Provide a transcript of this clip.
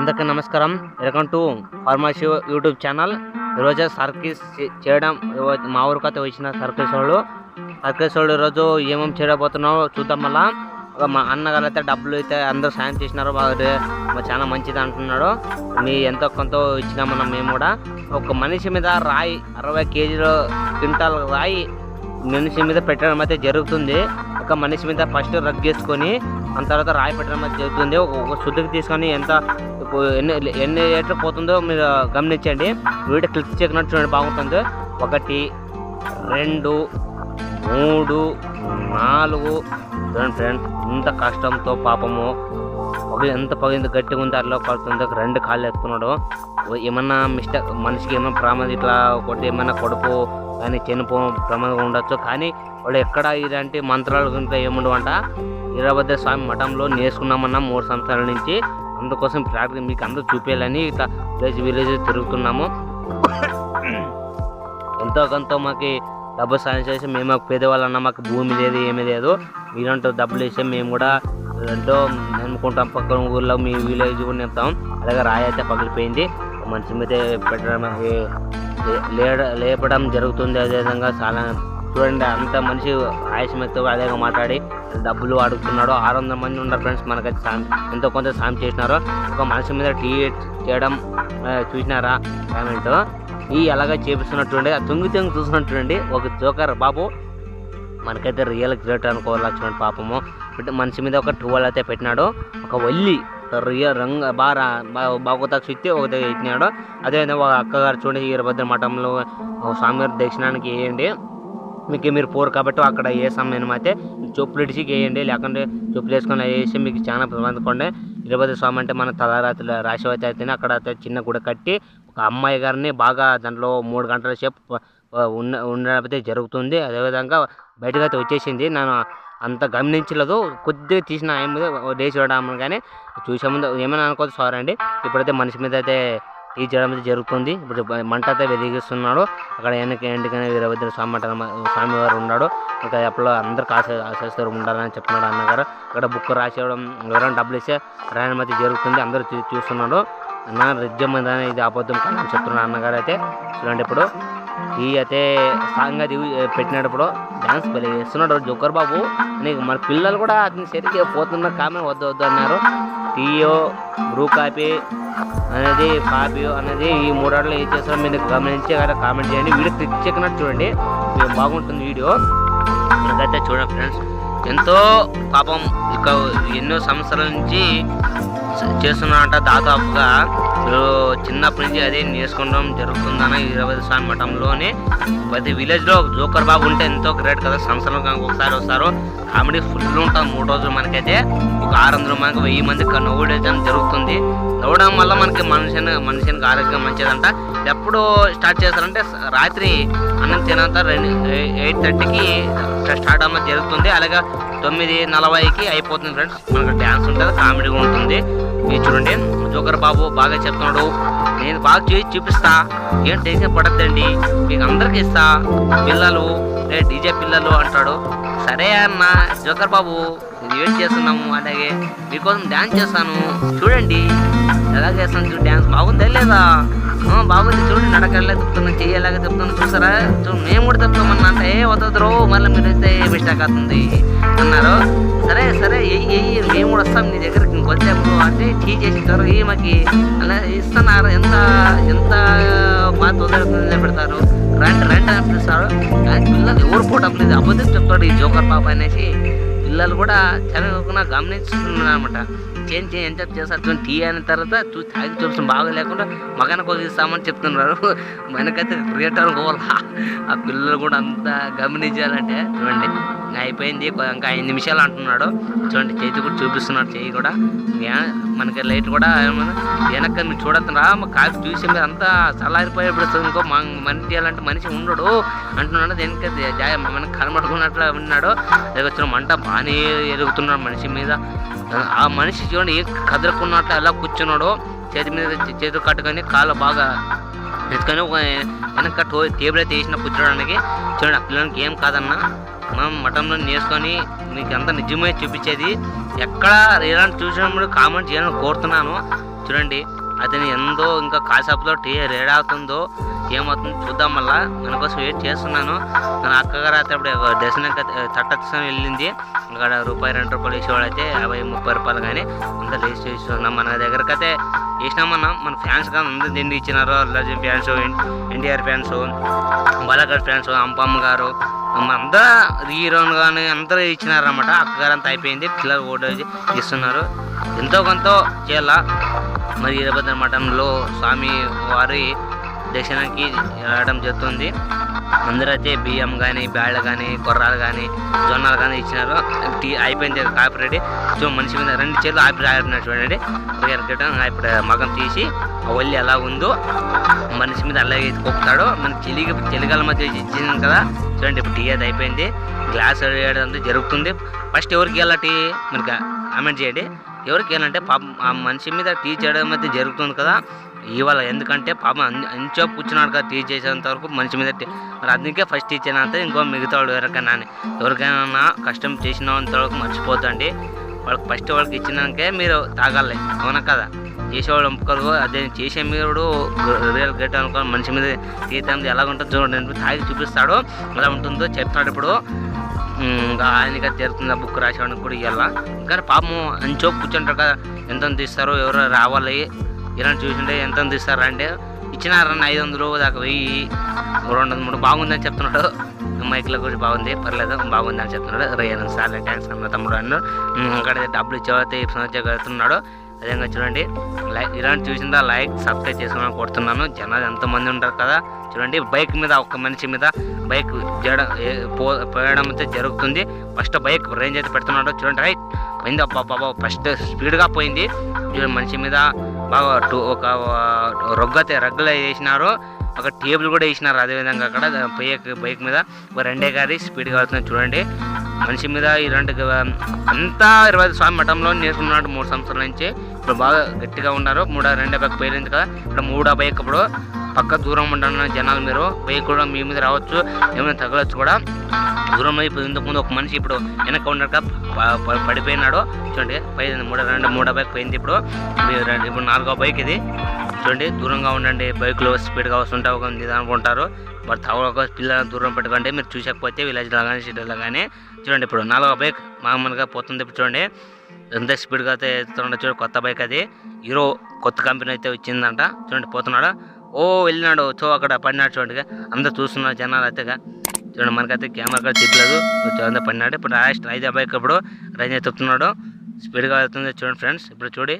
అందరికీ నమస్కారం. Welcome to pharmacy YouTube channel. ఈరోజు సర్కీస్ చేయడం మా ఊరికి అయితే వచ్చిన సర్కీస్ వాళ్ళు సర్కీస్ వాళ్ళు ఈరోజు ఏమేమి చేయబోతున్నావు చూద్దాం మళ్ళా. మా అన్నగారు అయితే డబ్బులు అయితే అందరూ సాయం చేసినారు. బాగా చాలా మంచిది అంటున్నాడు. మీ ఎంతో కొంత ఇచ్చినామన్నా మేము కూడా. ఒక మనిషి మీద రాయి అరవై కేజీలు క్వింటాల్ రాయి మనిషి మీద పెట్టడం అయితే జరుగుతుంది. ఒక మనిషి మీద ఫస్ట్ రగ్గేసుకొని ఆ తర్వాత రాయి పెట్టడం జరుగుతుంది. ఒక శుద్ధికి తీసుకొని ఎంత ఎన్ని ఎన్ని లీటర్ పోతుందో మీరు గమనించండి. వీడియో క్లిక్ చేయకున్నట్టు చూడండి బాగుంటుంది. ఒకటి రెండు మూడు నాలుగు. చూడండి ఫ్రెండ్ ఇంత కష్టంతో పాపము. ఒక ఎంత పగింది గట్టిగా ఉంది అట్లా పడుతుంది. ఒక రెండు కాళ్ళు ఎత్తుకున్నాడు. ఏమన్నా మిస్టేక్ మనిషికి ఏమన్నా ప్రమాదం ఇట్లా కొట్టి ఏమన్నా కడుపు కానీ చనిపో ప్రమాదం ఉండొచ్చు. కానీ వాళ్ళు ఎక్కడ ఇలాంటి మంత్రాలు కనుక ఏముండవంట? వీరభద్ర స్వామి మఠంలో నేర్చుకున్నామన్నా మూడు సంవత్సరాల నుంచి అందుకోసం ప్రాక్టీస్ మీకు అందరూ చూపించాలని ఇట్లా విలేజ్ విలేజ్ తిరుగుతున్నాము. ఎంతో కొంత మాకు డబ్బు సాయం చేసి మేము మాకు పేదవాళ్ళన్న మాకు భూమి లేదు ఏమీ లేదు. మీరంటూ డబ్బులు ఇస్తే మేము కూడా ఎంతో నమ్ముకుంటాం. పక్కన ఊళ్ళో మీ విలేజ్ కూడా నింపుతాం అలాగే రాయి అయితే పగిలిపోయింది. మనిషి మీద పెట్టడం లేపడం జరుగుతుంది. అదేవిధంగా చాలా చూడండి అంత మనిషి ఆయుష్మతో అదే మాట్లాడి డబ్బులు అడుగుతున్నాడు. ఆరు వందల మంది ఉన్నారు ఫ్రెండ్స్ మనకైతే సాయం ఎంతో కొంత సాయం చేసినారు. ఒక మనిషి మీద టీ చేయడం చూసినారా? కామెంట్. ఈ ఎలాగ చేపిస్తున్నట్టుండి తొంగి తొంగి తుంగి ఒక జోకర్ బాబు. మనకైతే రియల్ గ్రేట్ అనుకోవాలి చూడండి పాపము. మనిషి మీద ఒక టువల్ అయితే పెట్టినాడు. ఒక వల్లి రియల్ రంగు బాగా బాగా బాగోతా చుట్టి ఒక దగ్గర ఇచ్చినాడు అదేవిధంగా ఒక అక్కగారు చూడండి వీరభద్ర మఠంలో స్వామివారి దర్శనానికి వేయండి మీకు మీరు పోరు కాబట్టి అక్కడ ఏ సమయం అయితే చెప్పులు ఇడిచి వేయండి లేకుంటే చెప్పులు వేసుకొని వేసి మీకు చాలా ప్రమాదకండి వీరభద్ర స్వామి అంటే మన తలరాత్రుల రాశివతి అయితేనే అక్కడ అయితే చిన్న గుడి కట్టి ఒక అమ్మాయి గారిని బాగా దాంట్లో మూడు గంటల సేపు ఉన్న ఉండడం అయితే జరుగుతుంది అదేవిధంగా బయటకు అయితే వచ్చేసింది నేను అంత గమనించలేదు. కొద్దిగా తీసిన ఆయన మీద డేసి చూడడం కానీ చూసే ముందు ఏమైనా అనుకోవద్దు సారీ అండి. ఇప్పుడైతే మనిషి మీద అయితే ఈ చేయడం అయితే జరుగుతుంది. ఇప్పుడు మంట అయితే వెలిగిస్తున్నాడు. అక్కడ వెనక ఎండుకనే వీరభద్ర స్వామి మఠం స్వామివారు ఉన్నాడు. ఇంకా ఎప్పుడు అందరు ఆశ ఆశిస్తారు ఉండాలని చెప్తున్నాడు అన్నగారు. అక్కడ బుక్ రాసేయడం ఎవరైనా డబ్బులు ఇస్తే రాయడం అయితే జరుగుతుంది. అందరూ చూ- చూస్తున్నాడు. అన్న రిజ్యం ఇది అబద్ధం కానీ చెప్తున్నాడు అన్నగారు అయితే. చూడండి ఇప్పుడు. ఈ అయితే సాంగ్ అది పెట్టినప్పుడు డ్యాన్స్ భలే వేస్తున్నాడు జోకర్ బాబు. నీకు మన పిల్లలు కూడా అతని సరిగ్గా పోతున్న కామెంట్ వద్దు వద్దు అన్నారు. టీయో బ్రూ కాపీ అనేది కాఫీ అనేది ఈ మూడాళ్ళు ఏం చేస్తారో మీరు గమనించి కదా కామెంట్ చేయండి. వీడియో క్లిక్ చేయకున్నట్టు చూడండి. మేము బాగుంటుంది వీడియో. నాకైతే చూడండి ఫ్రెండ్స్. ఎంతో పాపం ఇక ఎన్నో సంవత్సరాల నుంచి చేస్తున్నారంట దాదాపుగా చిన్నప్పటి నుంచి అదే నేర్చుకోవడం జరుగుతుందన్న ఇరవై స్వామి మఠంలోనే. ప్రతి విలేజ్లో జోకర్ బాబు ఉంటే ఎంతో గ్రేట్ కదా సంవత్సరం ఒకసారి వస్తారు. కామెడీ ఫుల్ ఉంటుంది మూడు రోజులు మనకైతే. ఒక ఆరు వందల మందికి వెయ్యి మందికి నవ్వుడేయడం జరుగుతుంది. నవ్వడం వల్ల మనకి మనిషిని మనిషికి ఆరోగ్యం మంచిదంట. ఎప్పుడు స్టార్ట్ చేస్తారంటే రాత్రి అన్నం తినంత రెండు ఎయిట్ థర్టీకి స్టార్ట్ అవ్వడం జరుగుతుంది. అలాగే తొమ్మిది నలభైకి అయిపోతుంది ఫ్రెండ్స్. మనకు డ్యాన్స్ ఉంటుంది కామెడీ ఉంటుంది. ఇది చూడండి షుగర్ బాబు బాగా చెప్తున్నాడు. నేను బాగా చేసి చూపిస్తా. ఏం టెన్షన్ పడద్దండి. మీకు అందరికి ఇస్తా. పిల్లలు ఏ డీజే పిల్లలు అంటాడు. సరే అన్న జోకర్ బాబు వెయిట్ చేస్తున్నాము అలాగే మీకోసం డ్యాన్స్ చేస్తాను. చూడండి. ఎలా చేస్తాను? డ్యాన్స్ బాగుందా లేదా? బాగుంది చూడండి నడకల్లా చెప్తున్నాను చెయ్యేలాగా చెప్తున్నాను చూసారా? చూడు మేము కూడా చెప్తామన్నా అంటే ఏ వద్దరు మళ్ళీ మీరు ఇస్తే మిస్టేక్ అవుతుంది అన్నారు. సరే సరే ఎయ్యి ఎయ్యి మేము కూడా వస్తాం నీ దగ్గరికి ఇంకొచ్చేప్పుడు అంటే టీ చేసి ఏ మాకి అలా ఇస్తున్నారు. ఎంత ఎంత బాగా తొందరగా పెడతారు? రండి రండి అని పిలుస్తారు. కానీ పిల్లలు ఎవరు పోవడం లేదు అబద్ధం చెప్తాడు ఈ జోకర్ పాప అనేసి. పిల్లలు కూడా చదవకుండా గమనిస్తున్నారు అనమాట చేంజ్ చేంజ్ ఎంత చేస్తారు చూడండి టీ అయిన తర్వాత చూసి తాగి చూసిన బాగా లేకుండా మగనకు ఇస్తామని చెప్తున్నారు. మనకైతే క్రియేటర్ పోవాలా? ఆ పిల్లలు కూడా అంతా గమనించాలంటే చూడండి. అయిపోయింది. ఇంకా ఐదు నిమిషాలు అంటున్నాడు. చూడండి చేతి కూడా చూపిస్తున్నాడు. చేయి కూడా. యా- మనకి లైట్ కూడా వెనక మీరు చూడద్దు రా మా కాఫీ చూసి మీరు అంతా చల్లారిపోయేప్పుడు ఇంకో మా మనిషి చేయాలంటే మనిషి ఉండడు అంటున్నాడు. దేనికి జాయ మనకి కనబడుకున్నట్లు ఉన్నాడు. వచ్చిన మంట బాగానే ఎరుగుతున్నాడు మనిషి మీద. ఆ మనిషి చూడండి ఏ కదలకున్నట్లు ఎలా చేతి మీద చేతులు కట్టుకొని కాళ్ళు బాగా ఎత్తుకొని ఒక వెనక టో టేబుల్ అయితే వేసిన కూర్చోడానికి. చూడండి ఆ పిల్లలకి ఏం కాదన్నా. మనం మటంలో నేర్చుకొని మీకు అంత నిజమే చూపించేది ఎక్కడ ఇలాంటి చూసినప్పుడు కామెంట్ చేయాలని కోరుతున్నాను. చూడండి అతని ఎంతో ఇంకా కాసేపులో టీ రెడీ అవుతుందో ఏమవుతుందో చూద్దాం మళ్ళా. మన కోసం వెయిట్ చేస్తున్నాను. మన అక్కగారు అయితే అప్పుడు దర్శనం తట్టత్సం వెళ్ళింది. ఇక్కడ రూపాయి రెండు రూపాయలు వేసేవాడు అయితే యాభై ముప్పై రూపాయలు కానీ అంతా లేచి చేస్తున్నాం. మన దగ్గరకు అయితే వేసినామన్నా మన ఫ్యాన్స్ కానీ అందరూ తిండి ఇచ్చినారు. అల్లాజీ ఫ్యాన్స్ ఎన్టీఆర్ ఫ్యాన్స్ బాలగడ్ ఫ్యాన్స్ అంపమ్మ గారు అంతా హీరోయిన్ కానీ అందరూ ఇచ్చినారన్నమాట. అక్కగారు అంతా అయిపోయింది. పిల్లలు ఓటు ఇస్తున్నారు. ఎంతో కొంత చేయాల? మరి వీరభద్ర మఠంలో స్వామి వారి దక్షిణానికి రావడం జరుగుతుంది. అందరైతే బియ్యం కానీ బ్యాళ్ళు కానీ కొర్రాలు కానీ జొన్నలు కానీ ఇచ్చినారు. టీ అయిపోయింది కాపీ రెడీ సో మనిషి మీద రెండు చేతులు ఆపి రాడినారు చూడండి. ఇప్పుడు మగం తీసి వల్లి ఒల్లి ఎలా ఉందో మనిషి మీద అలాగే కొప్పుతాడు మన చెలిగి చెలిగాల మధ్య ఇచ్చింది కదా. చూడండి ఇప్పుడు టీ అది అయిపోయింది. గ్లాస్ వేయడం జరుగుతుంది. ఫస్ట్ ఎవరికి వెళ్ళా టీ? మనకి కామెంట్ చేయండి. ఎవరికి ఏంటంటే పాపం ఆ మనిషి మీద టీ చేయడం అయితే జరుగుతుంది కదా. ఇవాళ ఎందుకంటే పాపం అన్- అంచో కూర్చున్నాడు కదా టీ చేసేంత వరకు మనిషి మీద టీ- మరి అందుకే ఫస్ట్ టీ చేయనంత ఇంకో మిగతా వాడు ఎవరికైనా ఎవరికైనా కష్టం చేసినంత వరకు మర్చిపోద్దండి. వాళ్ళకి ఫస్ట్ వాళ్ళకి ఇచ్చినాకే మీరు తాగాలి. అవునా కదా? చేసేవాడు ఒప్పుకోరు. అదే చేసే మీరు రియల్ గేట్ అనుకో మనిషి మీద తీర్థం ఎలా ఉంటుందో చూడండి. తాగి చూపిస్తాడు. ఎలా ఉంటుందో చెప్తాడు ఇప్పుడు. ఆయనకి తీరుతుంది ఆ బుక్ రాసేవాడికి కూడా ఇవ్వాల కానీ పాపం అంచో కూర్చుంటారు కదా ఎంత తీస్తారు ఎవరో రావాలి ఇలాంటి చూసింటే ఎంత తీస్తారా అంటే ఇచ్చినారన్న ఐదు వందలు దాకా వెయ్యి రెండు వందలు మూడు బాగుందని చెప్తున్నాడు. మైక్లో కూడా బాగుంది పర్లేదు బాగుంది అని చెప్తున్నాడు రేయన్ సార్ థ్యాంక్స్ అన్న తమ్ముడు అన్న. అక్కడ డబ్బులు ఇచ్చేవైతే కడుతున్నాడు అదేవిధంగా చూడండి లైక్ ఇలాంటి చూసిందా లైక్ సబ్స్క్రైబ్ చేసుకోమని కొడుతున్నాను జనాలు ఎంతమంది ఉంటారు కదా? చూడండి బైక్ మీద ఒక మనిషి మీద బైక్ జడ పో పోయడం అయితే జరుగుతుంది. ఫస్ట్ బైక్ రేంజ్ అయితే పెడుతున్నాడు. చూడండి రైట్ పోయింది. అబ్బా బాబా ఫస్ట్ స్పీడ్గా పోయింది. చూడండి మనిషి మీద బాగా టూ ఒక రొగ్గతే రగ్గులు వేసినారు. ఒక టేబుల్ కూడా వేసినారు. అదేవిధంగా అక్కడ బైక్ బైక్ మీద ఒక రెండే గారి స్పీడ్గా వెళ్తున్నాయి. చూడండి మనిషి మీద ఇలాంటి అంతా ఇరవై స్వామి మఠంలో నేర్చుకున్నాడు మూడు సంవత్సరాల నుంచి. ఇప్పుడు బాగా గట్టిగా ఉన్నారు. మూడో రెండో బైక్ పోయింది కదా ఇప్పుడు మూడో బైక్ ఇప్పుడు పక్క దూరం ఉంటాను జనాలు మీరు. బైక్ కూడా మీ మీద రావచ్చు. ఏమైనా తగలొచ్చు కూడా. దూరం అయిపోయి ఇంతకుముందు ఒక మనిషి ఇప్పుడు వెనక ఉండక పడిపోయినాడు. చూడండి పోయింది మూడో రెండు మూడో బైక్ పోయింది ఇప్పుడు. మీరు ఇప్పుడు నాలుగో బైక్ ఇది. చూడండి దూరంగా ఉండండి. బైక్లో స్పీడ్గా వస్తుంటే ఒక నిదానం ఉంటారు బట్ ఒక పిల్లలను దూరం పెట్టుకుంటే మీరు చూసకపోతే విలేజ్లో కానీ సిటీలో కానీ. చూడండి ఇప్పుడు నాలుగో బైక్ మామూలుగా పోతుంది. ఇప్పుడు చూడండి ఎంత స్పీడ్గా అయితే ఎత్తుతుండ చూడండి కొత్త బైక్ అది. హీరో కొత్త కంపెనీ అయితే వచ్చిందంట. చూడండి పోతున్నాడు? ఓ వెళ్ళినాడు. చో అక్కడ పడినాడు చూడండి అందరు చూస్తున్నారు జనాలు అయితే చూడండి మనకైతే కెమెరా కూడా తిప్పలేదు. చూడండి పడినాడు. ఇప్పుడు లాస్ట్ ఐదో బైక్ ఇప్పుడు రైజ్ ఎత్తుతున్నాడు. స్పీడ్గా వెళ్తుంది చూడండి ఫ్రెండ్స్ ఇప్పుడు చూడి